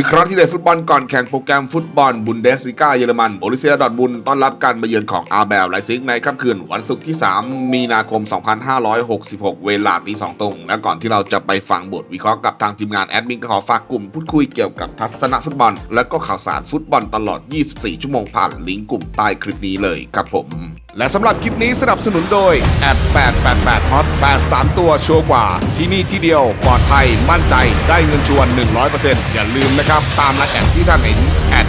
วิเคราะห์ที่เด็ดฟุตบอลก่อนแข่งโปรแกรมฟุตบอลบุนเดสลิก้าเยอรมันโบลิเซียดอร์ทมุนต้อนรับการมาเยือนของอาร์เบลไลซิกในค่ำคืนวันศุกร์ที่ 3 มีนาคม 2566 เวลาตีสองตรง และก่อนที่เราจะไปฟังบทวิเคราะห์กับทางทีมงานแอดมินก็ขอฝากกลุ่มพูดคุยเกี่ยวกับทัศนะฟุตบอล และก็ข่าวสารฟุตบอลตลอด 24 ชั่วโมงผ่านลิงก์กลุ่มใต้คลิปนี้เลยครับผม และสำหรับคลิปนี้สนับสนุนโดยแอด888 Hot 83 ตัวชัวร์กว่า ที่นี่ที่เดียว ปลอดภัยมั่นใจได้เงินชวน 100%อย่าลืมนะครับ ตามนักแอดที่ท่านเห็นแอด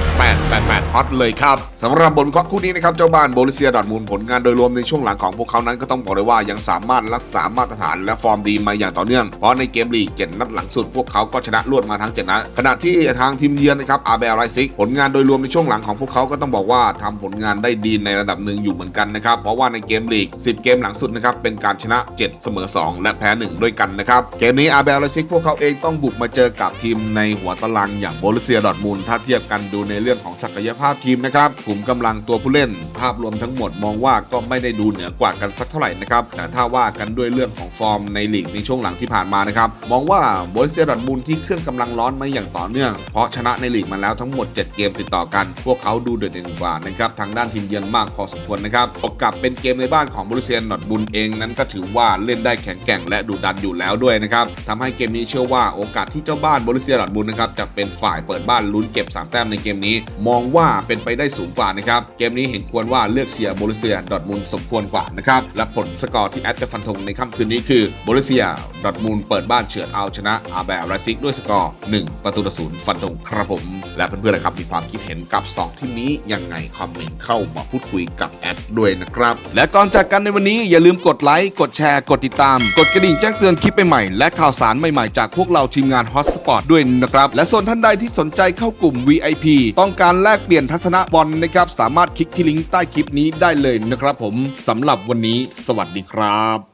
888 Hot เลยครับสำหรับบทเคราะห์คู่นี้นะครับเจ้าบ้านโบลิเซียดอทมุนผลงานโดยรวมในช่วงหลังของพวกเขานั้นก็ต้องบอกเลยว่ายังสามารถรักษามาตรฐานและฟอร์มดีมาอย่างต่อเนื่อง เพราะในเกมลีก 7 นัดหลังสุดพวกเขาก็ชนะรวดมาทั้ง 7 นัด ขณะที่ทางทีมเยือนนะครับอาเบลไลซิกผลงานโดยรวมในช่วงหลังของพวกเขาก็ต้องบอกว่าทำผลงานได้ดีในระดับหนึ่งอยู่เหมือนกันนะครับ เพราะว่าในเกมลีก 10 เกมหลังสุดนะครับเป็นการชนะ 7 เสมอ 2 และแพ้ 1 ด้วยกันนะครับ เกมนี้อาเบลไลซิกพวกเขาเองต้องบุกมาเจอกับทีมในหัวตารางอย่างโบลิเซียดอทมุนถ้าเทียบกันดูในเรื่องของศักยภาพาพทีมนะครับกลุ่มกำลังตัวผู้เล่น ภาพรวมทั้งหมดมองว่าก็ไม่ได้ดูเหนือกว่ากันสักเท่าไหร่นะครับแต่ถ้าว่ากันด้วยเรื่องของฟอร์มในลีกในช่วงหลังที่ผ่านมานะครับมองว่าโบลิเซียดอร์ทมุนด์ที่เครื่องกำลังร้อนมาอย่างต่อเนื่อง เพราะชนะในลีกมาแล้วทั้งหมด 7 เกมติดต่อกัน พวกเขาดูเด่นกว่านะครับทางด้านทีมเยือนมากพอสมควรนะครับประกอบกับเป็นเกมในบ้านของโบลิเซียดอร์ทมุนด์เองนั้นก็ถือว่าเล่นได้แข็งแกร่งและดุดันอยู่แล้วด้วยนะครับทำให้เกมนี้เชื่อว่าโอกาสที่เจ้าบ้านโบลิเซียดอทมุนด์นะครับจะเป็นฝ่ายเปิดบ้านลุ้นเก็บสามแต้มในเกมนี้ มองว่าเป็นไปได้สูงกว่านะครับ เกมนี้เห็นควรว่าเลือกเชียร์โบลิเซียดอทมุนสมควรกว่านะครับ และผลสกอร์ที่แอดจะฟันธงในค่ำคืนนี้คือโบลิเซียดอทมุนเปิดบ้านเฉือนเอาชนะอาร์เบลไรซิกด้วยสกอร์ 1 ประตูต่อศูนย์ฟันธงครับผม และเพื่อนๆนะครับมีความคิดเห็นกับ 2 ทีมนี้ยังไงคอมเมนต์เข้ามาพูดคุยกับแอดด้วยนะครับ และก่อนจากกันในวันนี้อย่าลืมกดไลค์กดแชร์กดติดตาม กดกระดิ่งแจ้งเตือนคลิปใหม่ๆและข่าวสารใหม่ๆจากพวกเราทีมงาน Hotspot ด้วยนะครับและส่วนท่านใดที่สนใจเข้ากลุ่ม VIP ต้องการแลกเปลี่ยนทัศนะบอลนะครับสามารถคลิกที่ลิงก์ใต้คลิปนี้ได้เลยนะครับผมสำหรับวันนี้ สวัสดีครับ